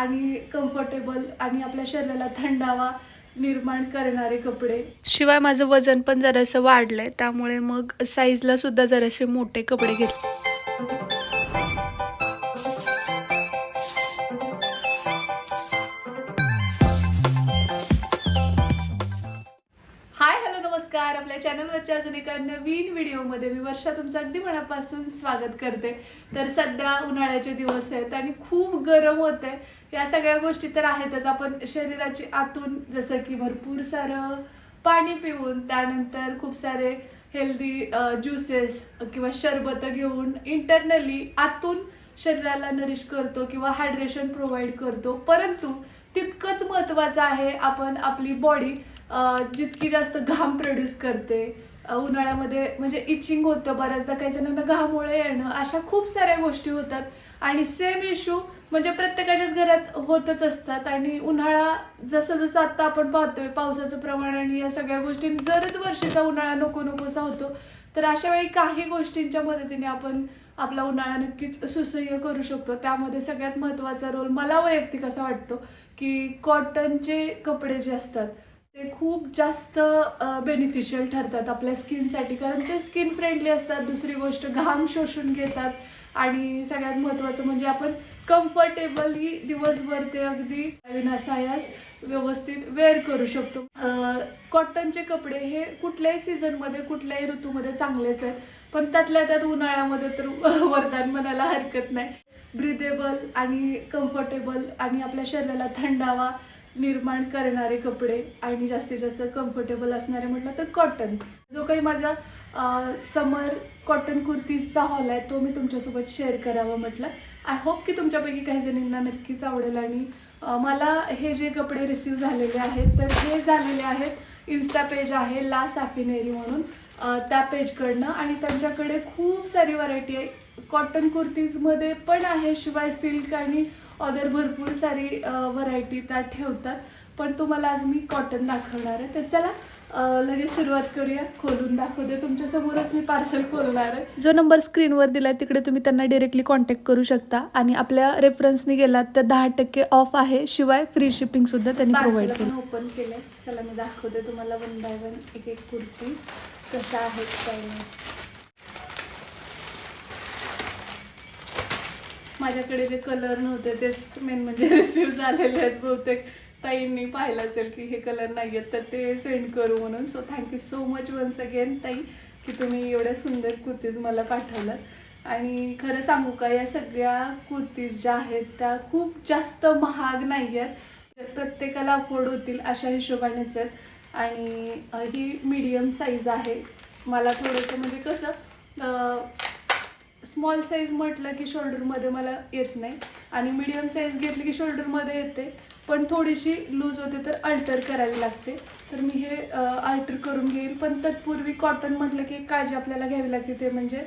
आणि कम्फर्टेबल आणि आपल्या शरीराला थंडावा निर्माण करणारे कपडे. शिवाय माझं वजन पण जरासं वाढलंय त्यामुळे मग साईजला सुद्धा जरासे मोठे कपडे घेतले. नमस्कार. आपल्या चॅनलवरच्या अजून एका नवीन व्हिडिओमध्ये मी वर्षा तुमचं अगदी मनापासून स्वागत करते. तर सध्या उन्हाळ्याचे दिवस आहेत आणि खूप गरम होत आहे. या सगळ्या गोष्टी तर आहेतच. आपण शरीराची आतून जसं की भरपूर सारं पाणी पिऊन त्यानंतर खूप सारे हेल्दी ज्युसेस किंवा शरबतं घेऊन इंटरनली आतून शरीराला नरिश करतो किंवा हायड्रेशन प्रोव्हाइड करतो. परंतु तितकंच महत्त्वाचं आहे आपण आपली बॉडी जितकी जास्त घाम प्रोड्यूस करते उन्हाळ्यामध्ये म्हणजे इचिंग होतं बऱ्याचदा काही जणांना घामोळे येणं अशा खूप साऱ्या गोष्टी होतात. आणि सेम इश्यू म्हणजे प्रत्येकाच्याच घरात होतच असतात. आणि उन्हाळा जसं जसं आत्ता आपण पाहतोय पावसाचं प्रमाण आणि या सगळ्या गोष्टी जरच वर्षीचा उन्हाळा नको नकोसा होतो तर अशा वेळी काही गोष्टींच्या मदतीने आपण आपला उन्हाळा नक्कीच सुसह्य करू शकतो. त्यामध्ये सगळ्यात महत्त्वाचा रोल मला वैयक्तिक असा वाटतो की कॉटनचे कपडे जे असतात ते खूप जास्त बेनिफिशियल ठरतात आपल्या स्किनसाठी कारण ते स्किन फ्रेंडली असतात दुसरी गोष्ट घाम शोषून घेतात. आणि सगळ्यात महत्त्वाचं म्हणजे आपण कम्फर्टेबली दिवसभर ते अगदी विनासायास व्यवस्थित वेअर करू शकतो. कॉटनचे कपडे हे कुठल्याही सीझनमध्ये कुठल्याही ऋतूमध्ये चांगलेच आहेत. पण त्यातल्या त्यात उन्हाळ्यामध्ये तर वरदान म्हणायला हरकत नाही. ब्रिदेबल आणि कम्फर्टेबल आणि आपल्या शरीराला थंडावा निर्माण करणारे कपडे आणि जास्तीत जास्त कम्फर्टेबल असणारे म्हटलं तर कॉटन जो काही माझा समर कॉटन कुर्तीजचा हॉल आहे तो मी तुमच्यासोबत शेअर करावा म्हटलं. आय होप की तुमच्यापैकी काही जणींना नक्कीच आवडेल आणि मला हे जे कपडे रिसीव झालेले आहेत तर हे झालेले आहेत इन्स्टा पेज आहे ला साफिनेरी म्हणून. त्या पेजकडनं आणि त्यांच्याकडे खूप सारी व्हरायटी आहे. कॉटन कुर्तीजमध्ये पण आहे शिवाय सिल्क आणि अदर भरपूर सारी व्हरायटी त्या ठेवतात. पण तुम्हाला आज मी कॉटन दाखवणार आहे. तर चला लगेच सुरुवात करूया. खोलून दाखवते. तुमच्या समोरच मी पार्सल खोलणार आहे. जो नंबर स्क्रीनवर दिलाय तिकडे तुम्ही त्यांना डिरेक्टली कॉन्टॅक्ट करू शकता. आणि आपल्या रेफरन्सनी गेलात तर दहा टक्के ऑफ आहे. शिवाय फ्री शिपिंग सुद्धा त्यांनी प्रोव्हाइड केलं. ओपन केलंय. चला मी दाखवते तुम्हाला वन बाय वन एक एक कुर्ती. कशा आहेत काय माझ्याकडे जे कलर नव्हते तेच मेन म्हणजे रिसीव झालेले आहेत बहुतेक. ताईंनी पाहिलं असेल की हे कलर नाही आहेत तर ते सेंड करू म्हणून. So thank you so much once again ताई की तुम्ही एवढ्या सुंदर कुर्तीज मला पाठवलं. आणि खरं सांगू का या सगळ्या कुर्तीज ज्या आहेत त्या खूप जास्त महाग नाही आहेत. प्रत्येकाला अफोर्ड होतील अशा हिशोबानेच आहेत. आणि ही मीडियम साईज आहे. मला थोडंसं म्हणजे कसं स्मॉल साईज म्हटलं की शोल्डरमध्ये मला येत नाही. आणि मिडियम साईज घेतली की शोल्डरमध्ये येते. पण थोडीशी लूज होते तर अल्टर करावी लागते. तर मी हे अल्टर करून घेईल. पण तत्पूर्वी कॉटन म्हटलं की काळजी आपल्याला घ्यावी लागते. ते म्हणजे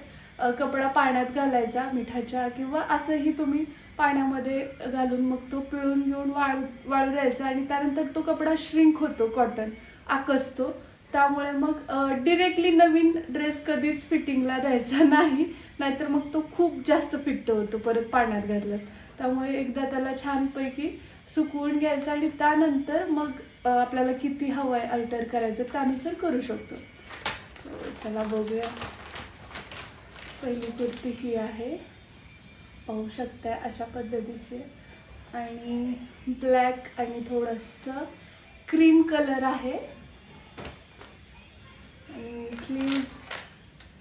कपडा पाण्यात घालायचा मिठाच्या किंवा असंही तुम्ही पाण्यामध्ये घालून मग तो पिळून घेऊन वाळू वाळू द्यायचा. आणि त्यानंतर तो कपडा श्रिंक होतो कॉटन आकसतो. त्यामुळे मग डिरेक्टली नवीन ड्रेस कधीच फिटिंगला द्यायचा नाही. नाहीतर मग तो खूप जास्त फिट्ट होतो परत पाण्यात घातल्यास. त्यामुळे एकदा त्याला छानपैकी सुकवून घ्यायचं आणि त्यानंतर मग आपल्याला किती हवं आहे अल्टर करायचं त्यानुसार करू शकतो. चला बघूया. पहिली कुर्ती ही आहे. पाहू शकताय अशा पद्धतीची. आणि ब्लॅक आणि थोडंसं क्रीम कलर आहे. आणि स्लीव्ज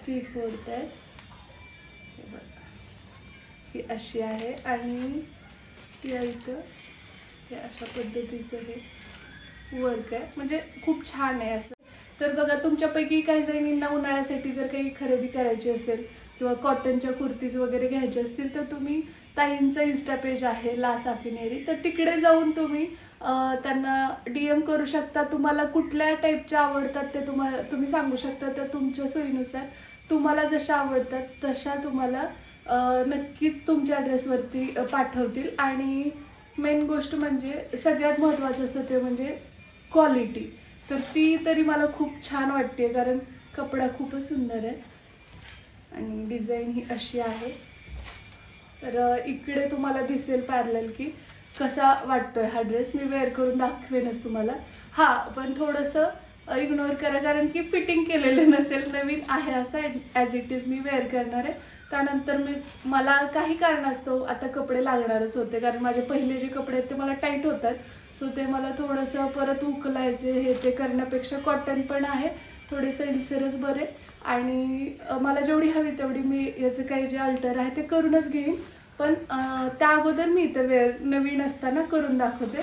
थ्री फोर्थ आहेत. ही अशी आहे आणि या इथं. हे अशा पद्धतीचं हे वर्क आहे. म्हणजे खूप छान आहे असं. तर बघा तुमच्यापैकी काही जणींना उन्हाळ्यासाठी जर काही खरेदी करायची असेल किंवा कॉटनच्या कुर्तीज वगैरे घ्यायचे असतील तर तुम्ही ताईंचं इन्स्टा पेज आहे ला साफिनेरी. तर तिकडे जाऊन तुम्ही त्यांना डी एम करू शकता. तुम्हाला कुठल्या टाईपच्या आवडतात ते तुम्हाला तुम्ही सांगू शकता. तर तुमच्या सोयीनुसार तुम्हाला जशा आवडतात तशा तुम्हाला नक्कीच तुमच्या ॲड्रेसवरती पाठवतील. आणि मेन गोष्ट म्हणजे सगळ्यात महत्त्वाचं असतं ते म्हणजे क्वालिटी तर ती तरी मला खूप छान वाटते कारण कपडा खूपच सुंदर आहे. आणि डिझाईन ही अशी आहे. तर इकडे तुम्हाला दिसेल पॅरल की कसा वाटतोय हा ड्रेस मी वेअर करून दाखवेनच तुम्हाला. हा पण थोडंसं इग्नोर करा कारण की फिटिंग केलेलं नसेल नवीन. आहे असं ॲज इट इज मी वेअर करणार आहे. त्यानंतर मी मला काही कारणास्तव आता कपडे लागणारच होते. कारण माझे पहिले जे कपडे आहेत ते मला टाईट होतात. सो ते मला थोडंसं परत उकलायचे हे ते करण्यापेक्षा कॉटन पण आहे. थोडे सैलसरच बरे. आणि मला जेवढी हवी तेवढी मी याचं काही जे अल्टर आहे ते करूनच घेईन. पण त्या अगोदर मी इथं वेअर नवीन असताना करून दाखवते.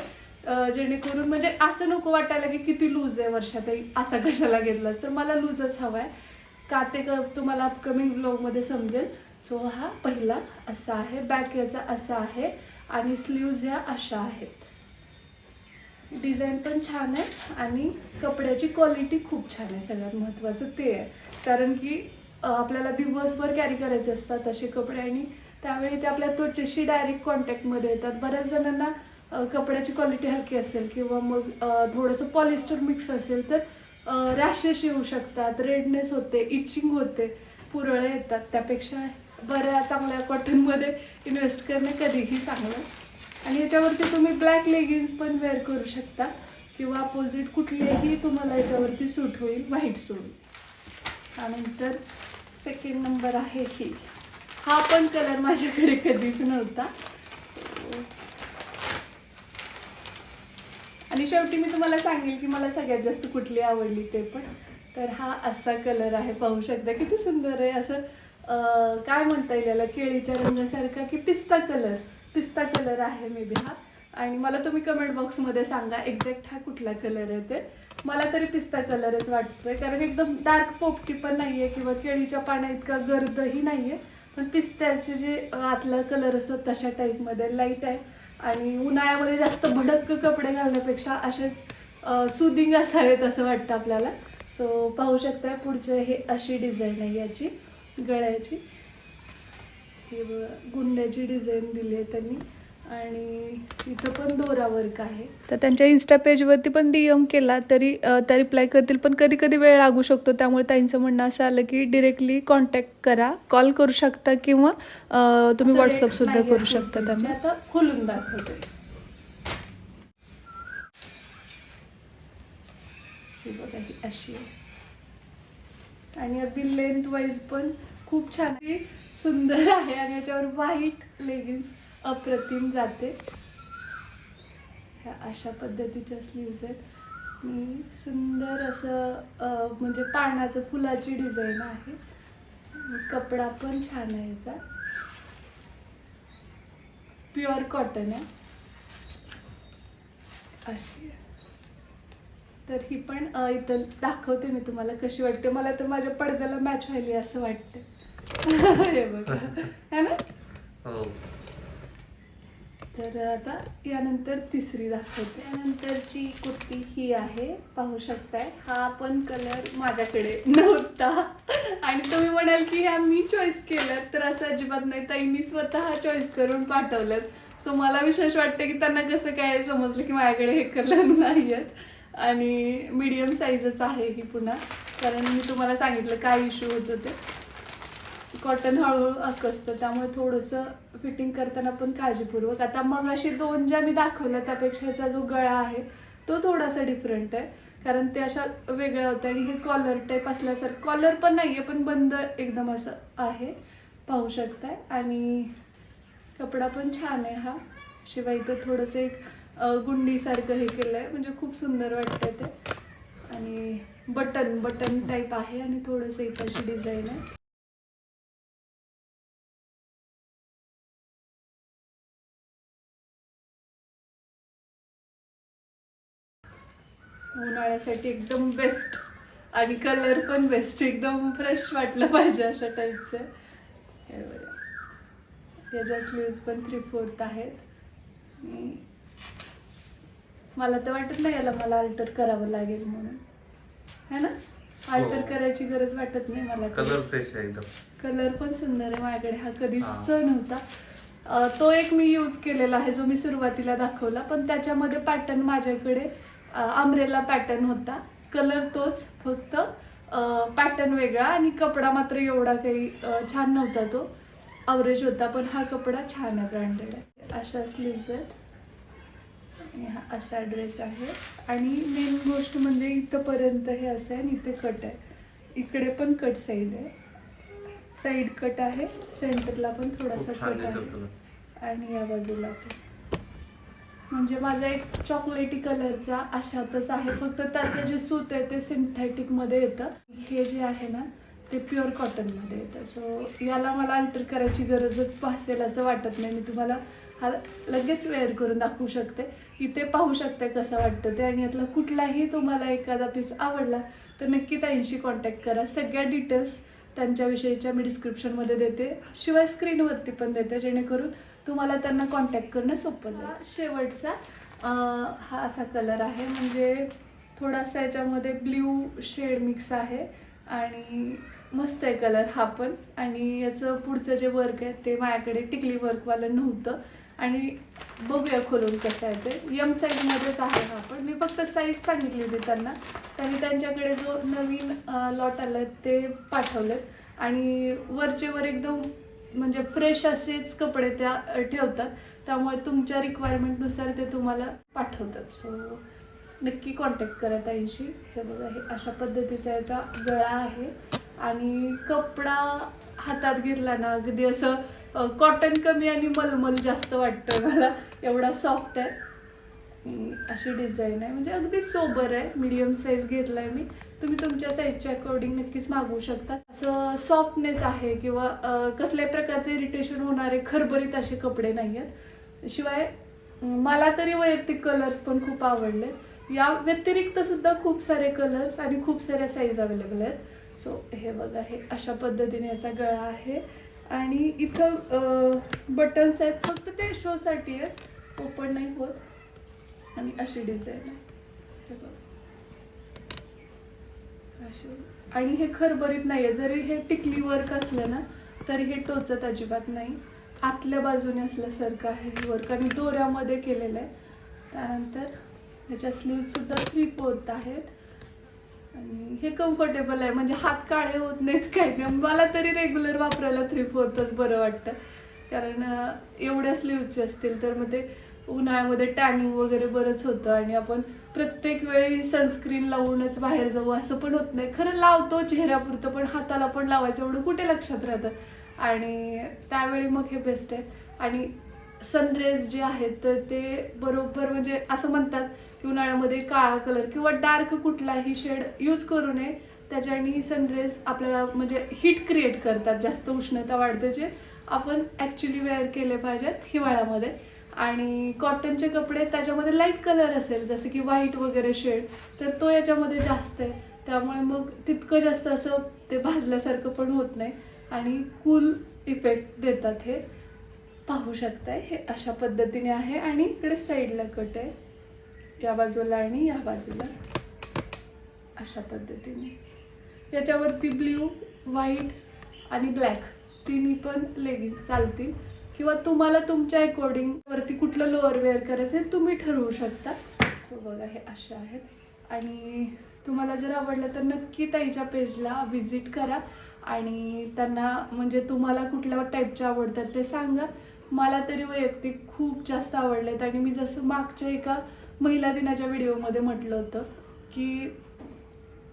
जेणेकरून म्हणजे असं नको वाटायला की किती लूज आहे वर्षातही. असा कशाला घेतलास? तर मला लूजच हवा आहे का ते तुम्हाला अपकमिंग ब्लॉगमध्ये समजेल. सो हा पहिला असा आहे बॅक याचा असा आहे आणि स्लीव्ज ह्या अशा आहेत. डिझाईन पण छान आहे आणि कपड्याची क्वालिटी खूप छान आहे. सगळ्यात महत्त्वाचं ते आहे. कारण की आपल्याला दिवसभर कॅरी करायचे असतात असे कपडे आणि त्यावेळी ते आपल्या त्वचेशी डायरेक्ट कॉन्टॅक्टमध्ये येतात. बऱ्याच जणांना कपड्याची क्वालिटी हलकी असेल किंवा मग थोडंसं पॉलिस्टर मिक्स असेल तर रॅशेस येऊ शकतात रेडनेस होते इचिंग होते पुरळे येतात. त्यापेक्षा बऱ्या चांगल्या कॉटनमध्ये इन्व्हेस्ट करणे कधीही चांगलं आणि याच्यावरती तुम्ही ब्लॅक लेगिन्स पण वेअर करू शकता किंवा अपोजिट कुठलेही तुम्हाला याच्यावरती सूट होईल व्हाईट सोडून त्यानंतर सेकंड नंबर आहे ही. हा पण कलर माझ्याकडे कधीच नव्हता. आणि शेवटी मी तुम्हाला सांगेल की मला सगळ्यात जास्त कुठली आवडली ते पण. तर हा असा कलर आहे पाहू शकता किती सुंदर आहे असं काय म्हणता येईल याला केळीच्या रंगासारखा की पिस्ता कलर पिस्ता कलर आहे मे बी हा. आणि मला तुम्ही कमेंट बॉक्समध्ये सांगा एक्झॅक्ट हा कुठला कलर आहे ते. मला तरी पिस्ता कलरच वाटतोय कारण एकदम डार्क पोपटी पण नाही आहे किंवा केळीच्या पाण्या इतका गर्दही नाही आहे पण पिस्त्याचे जे आतला कलर असतो तशा टाईपमध्ये लाइट आहे. आणि उन्हाळ्यामध्ये जास्त भडक कपडे घालण्यापेक्षा असेच सुदिंग असावेत असं वाटतं आपल्याला. सो पाहू शकता पुढचं हे अशी डिझाईन आहे याची गळ्याची. हे गुंड्याची डिझाईन दिली आहे त्यांनी. आणि इथं पण दोरा वर्क आहे. तर त्यांच्या इन्स्टा पेजवरती पण डी एम केला तरी त्या रिप्लाय करतील. पण कधी कधी वेळ लागू शकतो त्यामुळे त्यांचं म्हणणं असं आलं की डिरेक्टली कॉन्टॅक्ट करा. कॉल करू शकता किंवा तुम्ही व्हॉट्सअप सुद्धा करू शकता त्यांना. आता खोलून दाखवते. ही बघा ही अशी आहे. आणि अगदी लेंथ वाईज पण खूप छान सुंदर आहे आणि याच्यावर व्हाईट लेगिन्स अप्रतिम जाते. ह्या अशा पद्धतीच्या स्लीव्ज आहेत. मी सुंदर असं म्हणजे पानाचं फुलाची डिझाईन आहे. कपडा पण छान आहे याचा. प्युअर कॉटन आहे. अशी तर ही पण इथं दाखवते मी तुम्हाला कशी वाटते. मला तर माझ्या पडद्याला मॅच व्हायली असं वाटतं हे बघा. है ना? हो. तर आता यानंतर तिसरी दाखवते. यानंतरची कुर्ती ही आहे पाहू शकताय. हा पण कलर माझ्याकडे नव्हता. आणि तुम्ही म्हणाल की ह्या मी चॉईस केलं तर असं अजिबात नाही. ताई मी स्वतः चॉईस करून पाठवलं सो मला विशेष वाटतं की त्यांना कसं काय समजलं की माझ्याकडे हे कलर नाही आहेत आणि मीडियम साईजच आहे ही पुन्हा. कारण मी तुम्हाला सांगितलं काय इश्यू होतं ते. कॉटन हळूहळू आकसतं त्यामुळे थोडंसं फिटिंग करताना पण काळजीपूर्वक. आता मग अशी दोन ज्या मी दाखवल्या त्यापेक्षा ह्याचा जो गळा आहे तो थोडासा डिफरंट आहे. कारण ते अशा वेगळ्या होत्या आणि हे कॉलर टाईप असल्यासारखं. कॉलर पण नाही आहे पण बंद एकदम असं आहे. पाहू शकताय. आणि कपडा पण छान आहे हा. शिवाय इथं थोडंसं एक गुंडीसारखं हे केलं आहे म्हणजे खूप सुंदर वाटतं ते. आणि बटन बटन टाईप आहे आणि थोडंसं इथं अशी डिझाईन आहे. उन्हाळ्यासाठी एकदम बेस्ट आणि कलर पण बेस्ट एकदम फ्रेश वाटलं पाहिजे अशा टाईपचं. याच्या स्लीव्ज पण थ्री फोर्थ आहेत मला तर वाटत नाही याला मला अल्टर करावं लागेल म्हणून. है ना? अल्टर हो. करायची गरज वाटत नाही मला कलर फ्रेश आहे एकदम. कलर पण सुंदर आहे माझ्याकडे. हा कधीच. नव्हता. तो एक मी यूज केलेला आहे जो मी सुरुवातीला दाखवला. पण त्याच्यामध्ये पॅटर्न माझ्याकडे आमरेला पॅटर्न होता. कलर तोच फक्त पॅटर्न वेगळा आणि कपडा मात्र एवढा काही छान नव्हता तो. अवरेज होता पण हा कपडा छान आहे ब्रँडेड आहे. अशा स्लीव्ज आहेत. आणि हा असा ड्रेस आहे. आणि मेन गोष्ट म्हणजे इथंपर्यंत हे असं आहे आणि इथे कट आहे. इकडे पण कट साईड आहे. साईड कट आहे. सेंटरला पण थोडासा कट आहे. आणि या बाजूला पण. म्हणजे माझा एक चॉकलेटी कलरचा अशातच आहे. फक्त त्याचं जे सूत आहे ते सिंथेटिकमध्ये येतं. हे जे आहे ना ते प्युअर कॉटनमध्ये येतं. सो याला मला अल्टर करायची गरजच भासेल असं वाटत नाही. मी तुम्हाला हा लगेच वेअर करून दाखवू शकते. इथे पाहू शकते कसं वाटतं ते. आणि यातला कुठलाही तुम्हाला एखादा पीस आवडला तर नक्की त्यांशी कॉन्टॅक्ट करा. सगळ्या डिटेल्स त्यांच्याविषयीच्या मी डिस्क्रिप्शनमध्ये देते. शिवाय स्क्रीनवरती पण देते जेणेकरून तुम्हाला त्यांना कॉन्टॅक्ट करणं सोपं जाईल. शेवटचा. हा असा कलर आहे. म्हणजे थोडासा याच्यामध्ये ब्ल्यू शेड मिक्स आहे. आणि मस्त आहे कलर हा पण. आणि याचं पुढचं जे वर्क आहे ते माझ्याकडे टिकली वर्कवालं नव्हतं. आणि बघूया खोलून कसं आहे ते. यम साईजमध्येच आहे हा पण. मी फक्त साईज सांगितली होती त्यांना. त्यांनी त्यांच्याकडे जो नवीन लॉट आला ते पाठवलेत. आणि वरचे वर एकदम म्हणजे फ्रेश असेच कपडे त्या ठेवतात. त्यामुळे तुमच्या रिक्वायरमेंटनुसार ते तुम्हाला पाठवतात. सो नक्की कॉन्टॅक्ट करा त्यांशी हे बघा हे अशा पद्धतीचा याचा गळा आहे. आणि कपडा हातात घेतला ना अगदी असं कॉटन कमी आणि मलमल जास्त वाटतं मला. एवढा सॉफ्ट आहे. अशी डिझाईन आहे. म्हणजे अगदी सोबर आहे. मीडियम साईज घेतलाय मी. तुम्ही तुमच्या साईजच्या अकॉर्डिंग नक्कीच मागवू शकता. असं सॉफ्टनेस आहे किंवा कसल्याही प्रकारचे इरिटेशन होणारे खरबरीत असे कपडे नाही आहेत शिवाय मला तरी वैयक्तिक कलर्स पण खूप आवडले या व्यतिरिक्त सुद्धा खूप सारे कलर्स आणि खूप साऱ्या साईज अवेलेबल आहेत. सो हे बघा हे अशा पद्धतीने याचा गळा आहे. आणि इथं बटन्स आहेत. फक्त ते शोसाठी आहेत. ओपन नाही होत. आणि अशी डिझाईन आहे. हे बघा. अशी. आणि हे खरबरीत नाही आहे जरी हे टिकली वर्क असलं ना तरी हे टोचत अजिबात नाही. आतल्या बाजूने असल्यासारखं आहे हे वर्क आणि दोऱ्यामध्ये केलेलं आहे. त्यानंतर ह्याच्या स्लीवसुद्धा थ्री फोर्थ आहेत. आणि हे कम्फर्टेबल आहे. म्हणजे हात काळे होत नाहीत काही नाही. मला तरी रेग्युलर वापरायला थ्री फोर्थच बरं वाटतं. कारण एवढ्या स्लीवचे असतील तर मग ते उन्हाळ्यामध्ये टॅनिंग वगैरे बरंच होतं आणि आपण प्रत्येक वेळी सनस्क्रीन लावूनच बाहेर जाऊ असं पण होत नाही. खरं लावतो चेहऱ्यापुरतं पण हाताला पण लावायचं एवढं कुठे लक्षात राहतं? आणि त्यावेळी मग हे बेस्ट आहे. आणि सनरेज जे आहेत तर ते बरोबर म्हणजे असं म्हणतात की उन्हाळ्यामध्ये काळा कलर किंवा डार्क कुठलाही शेड यूज करू नये. त्याच्याने सनरेज आपल्याला म्हणजे हीट क्रिएट करतात जास्त उष्णता वाढते जे आपण ॲक्च्युली वेअर केले पाहिजेत हिवाळ्यामध्ये. आणि कॉटनचे कपडे त्याच्यामध्ये लाइट कलर असेल जसं की व्हाईट वगैरे शेड तर तो याच्यामध्ये जास्त आहे. त्यामुळे मग तितकं जास्त असं ते भाजल्यासारखं पण होत नाही. आणि कूल इफेक्ट देतात हे. पाहू शकताय. हे अशा पद्धतीने आहे आणि इकडे साईडला कट आहे. या बाजूला आणि या बाजूला. अशा पद्धतीने. याच्यावरती ब्ल्यू व्हाईट आणि ब्लॅक तिन्ही पण लेगिंग चालतील. किंवा तुम्हाला तुमच्या अकॉर्डिंग वरती कुठलं लोअर वेअर करायचं आहे तुम्ही ठरवू शकता. सो बघा हे असे आहेत. आणि तुम्हाला जर आवडलं तर नक्की ताईच्या पेजला व्हिजिट करा. आणि त्यांना म्हणजे तुम्हाला कुठल्या टाईपच्या आवडतात ते सांगा. मला तरी वैयक्तिक खूप जास्त आवडलेत. आणि मी जसं मागच्या एका महिला दिनाच्या व्हिडिओमध्ये म्हटलं होतं की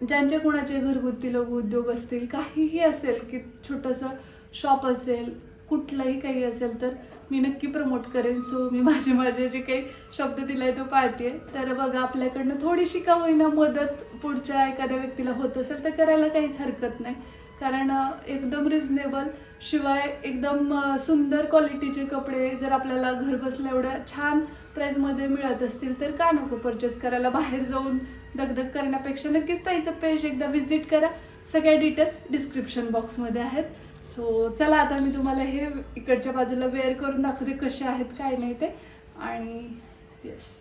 ज्यांचे कोणाचे घरगुती लघु उद्योग असतील काहीही असेल की छोटंसं शॉप असेल कुठलंही काही असेल तर मी नक्की प्रमोट करेन. सो मी माझे माझे जे काही शब्द दिलाय तो पाळते तर बघा आपल्याकडनं थोडीशी का होईना मदत पुढच्या एखाद्या व्यक्तीला होत असेल तर करायला काहीच हरकत नाही. कारण एकदम रिझनेबल शिवाय एकदम सुंदर क्वालिटीचे कपडे जर आपल्याला घरबसल्या एवढ्या छान प्राईजमध्ये मिळत असतील तर का नको परचेस करायला? बाहेर जाऊन दगदग करण्यापेक्षा नक्कीच ताईचं पेज एकदा व्हिजिट करा. सगळ्या डिटेल्स डिस्क्रिप्शन बॉक्समध्ये आहेत. सो चला आता मी तुम्हाला हे इकडच्या बाजूला वेअर करून दाखवते कसे आहेत काय नाही ते. आणि येस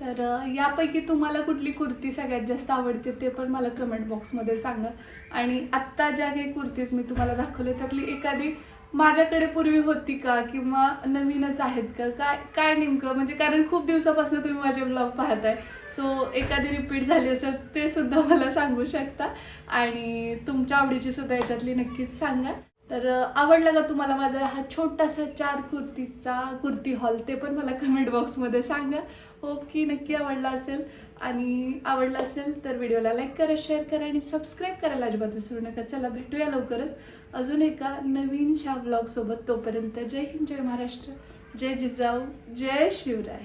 तर यापैकी तुम्हाला कुठली कुर्ती सगळ्यात जास्त आवडते ते पण मला कमेंट बॉक्समध्ये सांगा. आणि आत्ता ज्या काही कुर्तीज मी तुम्हाला दाखवले त्यातली एखादी माझ्याकडे पूर्वी होती का किंवा नवीनच आहेत का? काय काय नेमकं? म्हणजे कारण खूप दिवसापासून तुम्ही माझे ब्लॉग पाहताय. सो एखादी रिपीट झाली असेल ते सुद्धा मला सांगू शकता. आणि तुमच्या आवडीची सुद्धा याच्यातली नक्कीच सांगा. तर आवडला का तुम्हाला माझा हा छोटासा चार कुर्तीचा कुर्ती हॉल? ते पण मला कमेंट बॉक्समध्ये सांगा. होप की नक्की आवडला असेल. आणि आवडला असेल तर व्हिडिओला लाईक करा शेअर करा आणि सबस्क्राईब करायला अजिबात विसरू नका. चला भेटूया लवकरच. अजून एका नवीन शा ब्लॉगसोबत तोपर्यंत जय हिंद जय महाराष्ट्र. जय जिजाऊ जय शिवराय.